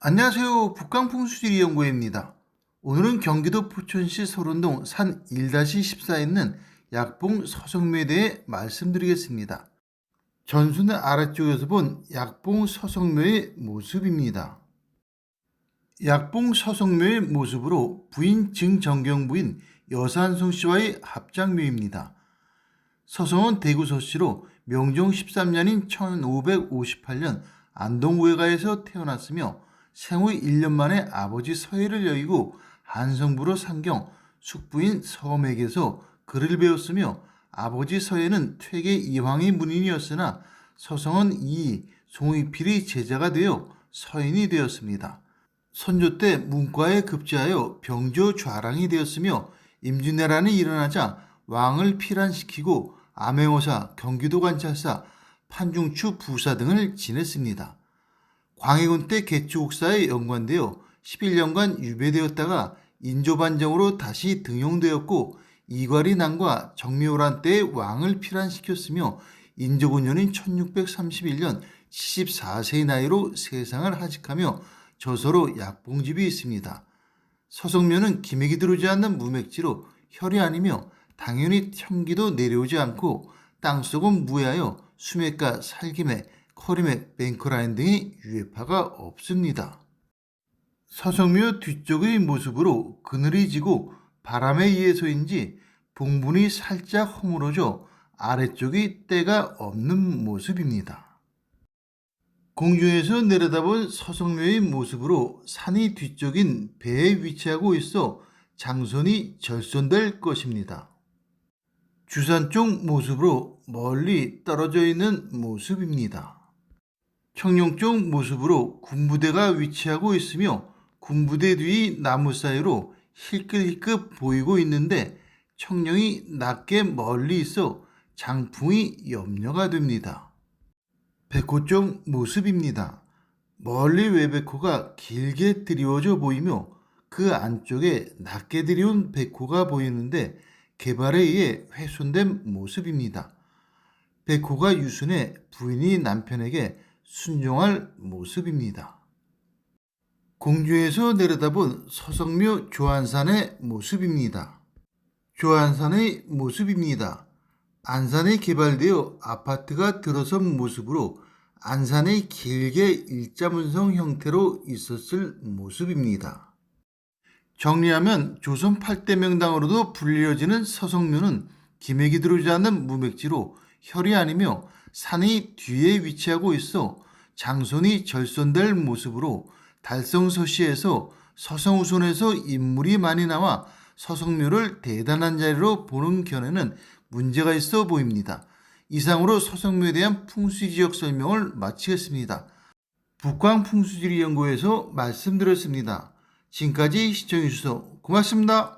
안녕하세요. 북강풍수지리 연구회입니다. 오늘은 경기도 부천시 소론동 산 1-14에 있는 약봉 서성묘에 대해 말씀드리겠습니다. 전순의 아래쪽에서 본 약봉 서성묘의 모습입니다. 약봉 서성묘의 모습으로 부인 증정경 부인 여산송 씨와의 합작묘입니다. 서성은 대구 서시로 명종 13년인 1558년 안동우회가에서 태어났으며 생후 1년 만에 아버지 서해를 여의고 한성부로 상경 숙부인 서맥에서 글을 배웠으며 아버지 서해는 퇴계 이황의 문인이었으나 서성은 이 송익필의 제자가 되어 서인이 되었습니다. 선조 때 문과에 급제하여 병조 좌랑이 되었으며 임진왜란이 일어나자 왕을 피란시키고 암행어사, 경기도 관찰사, 판중추 부사 등을 지냈습니다. 광해군 때 개추국사에 연관되어 11년간 유배되었다가 인조반정으로 다시 등용되었고 이괄이 난과 정묘란 때에 왕을 피란시켰으며 인조군 년인 1631년 74세의 나이로 세상을 하직하며 저서로 약봉집이 있습니다. 서성묘는 기맥이 들어오지 않는 무맥지로 혈이 아니며 당연히 청기도 내려오지 않고 땅속은 무해하여 수맥과 살기맥, 커리맥, 뱅커라인 등의 유해파가 없습니다. 서성묘 뒤쪽의 모습으로 그늘이 지고 바람에 의해서인지 봉분이 살짝 허물어져 아래쪽이 때가 없는 모습입니다. 공중에서 내려다본 서성묘의 모습으로 산이 뒤쪽인 배에 위치하고 있어 장손이 절손될 것입니다. 주산 쪽 모습으로 멀리 떨어져 있는 모습입니다. 청룡 쪽 모습으로 군부대가 위치하고 있으며 군부대 뒤 나무 사이로 힐끗힐끗 보이고 있는데 청룡이 낮게 멀리 있어 장풍이 염려가 됩니다. 백호 쪽 모습입니다. 멀리 외백호가 길게 드리워져 보이며 그 안쪽에 낮게 드리운 백호가 보이는데 개발에 의해 훼손된 모습입니다. 백호가 유순해 부인이 남편에게 순종할 모습입니다. 공주에서 내려다본 서성묘 조안산의 모습입니다. 조안산의 모습입니다. 안산에 개발되어 아파트가 들어선 모습으로 안산의 길게 일자문성 형태로 있었을 모습입니다. 정리하면 조선 8대 명당으로도 불리어지는 서성묘는 기맥이 들어오지 않는 무맥지로 혈이 아니며 산이 뒤에 위치하고 있어 장손이 절손될 모습으로 달성서시에서 서성우손에서 인물이 많이 나와 서성묘를 대단한 자리로 보는 견해는 문제가 있어 보입니다. 이상으로 서성묘에 대한 풍수지역 설명을 마치겠습니다. 북광풍수지리 연구에서 말씀드렸습니다. 지금까지 시청해주셔서 고맙습니다.